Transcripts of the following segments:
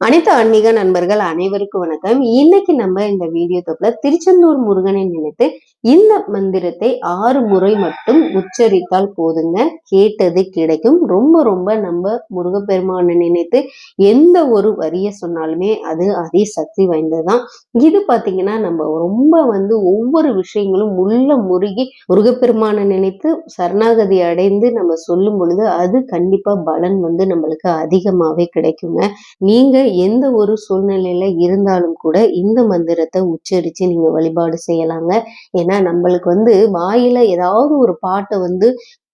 அனைத்து ஆன்மீக நண்பர்கள் அனைவருக்கும் வணக்கம். இன்னைக்கு நம்ம இந்த வீடியோ தொகுப்புல திருச்செந்தூர் முருகனை நினைத்து இந்த மந்திரத்தை ஆறு முறை மட்டும் உச்சரித்தால் போதுங்க. கேட்டது கிடைக்கும். ரொம்ப ரொம்ப நம்ம முருகப்பெருமானை நினைத்து எந்த ஒரு வரிய சொன்னாலுமே அது அதே சக்தி வாய்ந்ததுதான். இது பாத்தீங்கன்னா நம்ம ரொம்ப வந்து ஒவ்வொரு விஷயங்களும் உள்ள முருகி முருகப்பெருமானை நினைத்து சரணாகதி அடைந்து நம்ம சொல்லும் பொழுது அது கண்டிப்பா பலன் வந்து நம்மளுக்கு அதிகமாவே கிடைக்குங்க. நீங்க எந்த ஒரு சூழ்நிலையில இருந்தாலும் கூட இந்த மந்திரத்தை உச்சரிச்சு நீங்க வழிபாடு செய்யலாங்க. ஏன்னா நம்மளுக்கு வந்து வாயில ஏதாவது ஒரு பாட்டை வந்து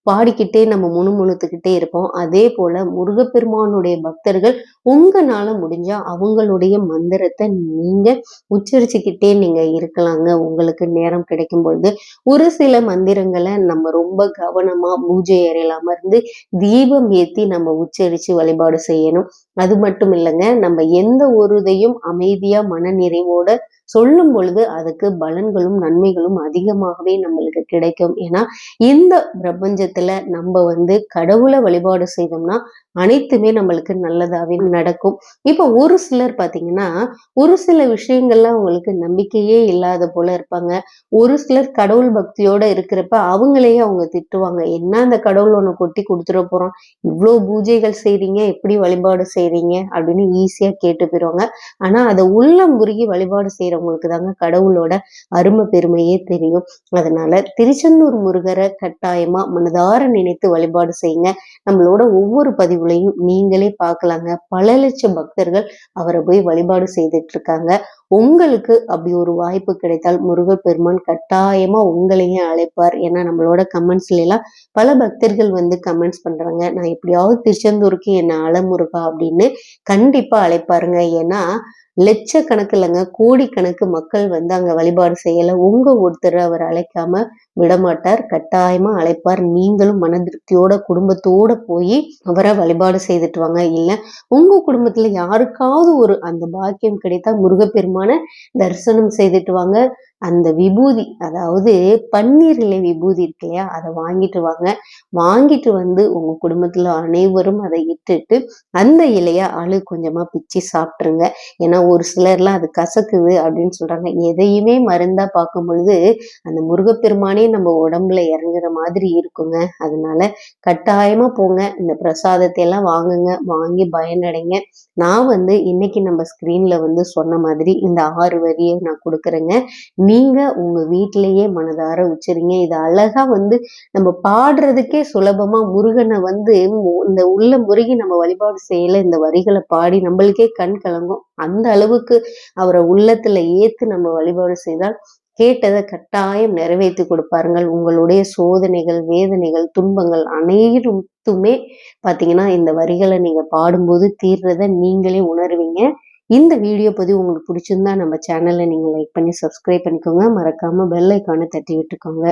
பாடிக்கிட்டே நம்ம முணுமுணுத்துக்கிட்டே இருப்போம். அதே போல முருகப்பெருமானுடைய பக்தர்கள் உங்களால முடிஞ்சா அவங்களுடைய மந்திரத்தை நீங்க உச்சரிச்சுக்கிட்டே நீங்க இருக்கலாங்க. உங்களுக்கு நேரம் கிடைக்கும் பொழுது ஒரு சில மந்திரங்களை நம்ம ரொம்ப கவனமா பூஜை அறையில அமர்ந்து தீபம் ஏத்தி நம்ம உச்சரிச்சு வழிபாடு செய்யணும். அது மட்டும் இல்லைங்க நம்ம எந்த ஒரு இதையும் அமைதியா மன நிறைவோட சொல்லும் பொழுது அதுக்கு பலன்களும் நன்மைகளும் அதிகமாகவே நம்மளுக்கு கிடைக்கும். ஏன்னா இந்த பிரபஞ்சத்துல நம்ம வந்து கடவுளை வழிபாடு செய்தோம்னா அனைத்துமே நம்மளுக்கு நல்லதாவே நடக்கும். இப்போ ஒரு சிலர் பாத்தீங்கன்னா ஒரு சில விஷயங்கள்ல அவங்களுக்கு நம்பிக்கையே இல்லாத போல இருப்பாங்க. ஒரு சிலர் கடவுள் பக்தியோட இருக்கிறப்ப அவங்களையே அவங்க திட்டுவாங்க. என்ன அந்த கடவுள் ஒண்ணு கொட்டி கொடுத்துட போறோம் இவ்வளவு பூஜைகள் செய்றீங்க எப்படி வழிபாடு செய்றீங்க? அப்படின்னு ஈஸியா கேட்டு போயிருவாங்க. ஆனா அதை உள்ளம் உருகி வழிபாடு இருக்கிறவங்களுக்கு தாங்க கடவுளோட அருமை பெருமையே தெரியும். அதனால திருச்செந்தூர் முருகரை கட்டாயமா மனதார நினைத்து வழிபாடு செய்யுங்க. நம்மளோட ஒவ்வொரு பதிவுலையும் நீங்களே பார்க்கலாங்க பல லட்சம் பக்தர்கள் அவரை போய் வழிபாடு செய்துட்டு இருக்காங்க உங்களுக்கு அப்படி ஒரு வாய்ப்பு கிடைத்தால் முருகர் பெருமான் கட்டாயமா உங்களையும் அழைப்பார். ஏன்னா நம்மளோட கமெண்ட்ஸ்ல எல்லாம் பல பக்தர்கள் வந்து கமெண்ட்ஸ் பண்றாங்க. நான் எப்படியாவது திருச்செந்தூருக்கு என்ன அலமுருகா அப்படின்னு கண்டிப்பா அழைப்பாருங்க. ஏன்னா லட்சக்கணக்கு இல்லைங்க கோடிக்கணக்கு மக்கள் வந்து அங்க வழிபாடு செய்யல. உங்க ஒருத்தர் அவர் அழைக்காம விடமாட்டார். கட்டாயமா அழைப்பார். நீங்களும் மன திருப்தியோட குடும்பத்தோட போய் அவரை வழிபாடு செய்துட்டு வாங்க. இல்ல உங்க குடும்பத்துல யாருக்காவது ஒரு அந்த பாக்கியம் கிடைத்தா முருகப்பெருமான தரிசனம் செய்துட்டு வாங்க. அந்த விபூதி அதாவது பன்னீர் இலை விபூதி இருக்கு இல்லையா? அதை வாங்கிட்டு வாங்க. வாங்கிட்டு வந்து உங்க குடும்பத்துல அனைவரும் அதை இட்டுட்டு அந்த இலைய அழு கொஞ்சமா பிச்சு சாப்பிட்டுருங்க. ஏன்னா ஒரு சிலர்லாம் அது கசக்குது அப்படின்னு சொல்றாங்க. எதையுமே மருந்தா பார்க்கும் பொழுது அந்த முருகப்பெருமானே நம்ம உடம்புல இறங்குற மாதிரி இருக்குங்க. அதனால கட்டாயமா போங்க. இந்த பிரசாதத்தை எல்லாம் வாங்குங்க. வாங்கி பயனடைங்க. நான் வந்து இன்னைக்கு நம்ம ஸ்கிரீன்ல வந்து சொன்ன மாதிரி இந்த ஆறு வரியை நான் கொடுக்குறேங்க. நீங்க உங்க வீட்டிலையே மனதார உச்சரிங்க இது அழகா வந்து நம்ம பாடுறதுக்கே சுலபமா முருகனை வந்து இந்த உள்ள முருகி நம்ம வழிபாடு செய்யல இந்த வரிகளை பாடி நம்மளுக்கே கண் கலங்கும். அந்த அளவுக்கு அவரை உள்ளத்துல ஏற்று நம்ம வழிபாடு செய்தால் கேட்டதை கட்டாயம் நிறைவேற்றி கொடுப்பாருங்கள். உங்களுடைய சோதனைகள் வேதனைகள் துன்பங்கள் அனைத்துமே பார்த்தீங்கன்னா இந்த வரிகளை நீங்கள் பாடும்போது தீர்றதை நீங்களே உணர்வீங்க. இந்த வீடியோ பதிவு உங்களுக்கு பிடிச்சிருந்தா நம்ம சேனலை நீங்கள் லைக் பண்ணி சப்ஸ்கிரைப் பண்ணிக்கோங்க. மறக்காமல் பெல் ஐக்கானை தட்டி விட்டுக்கோங்க.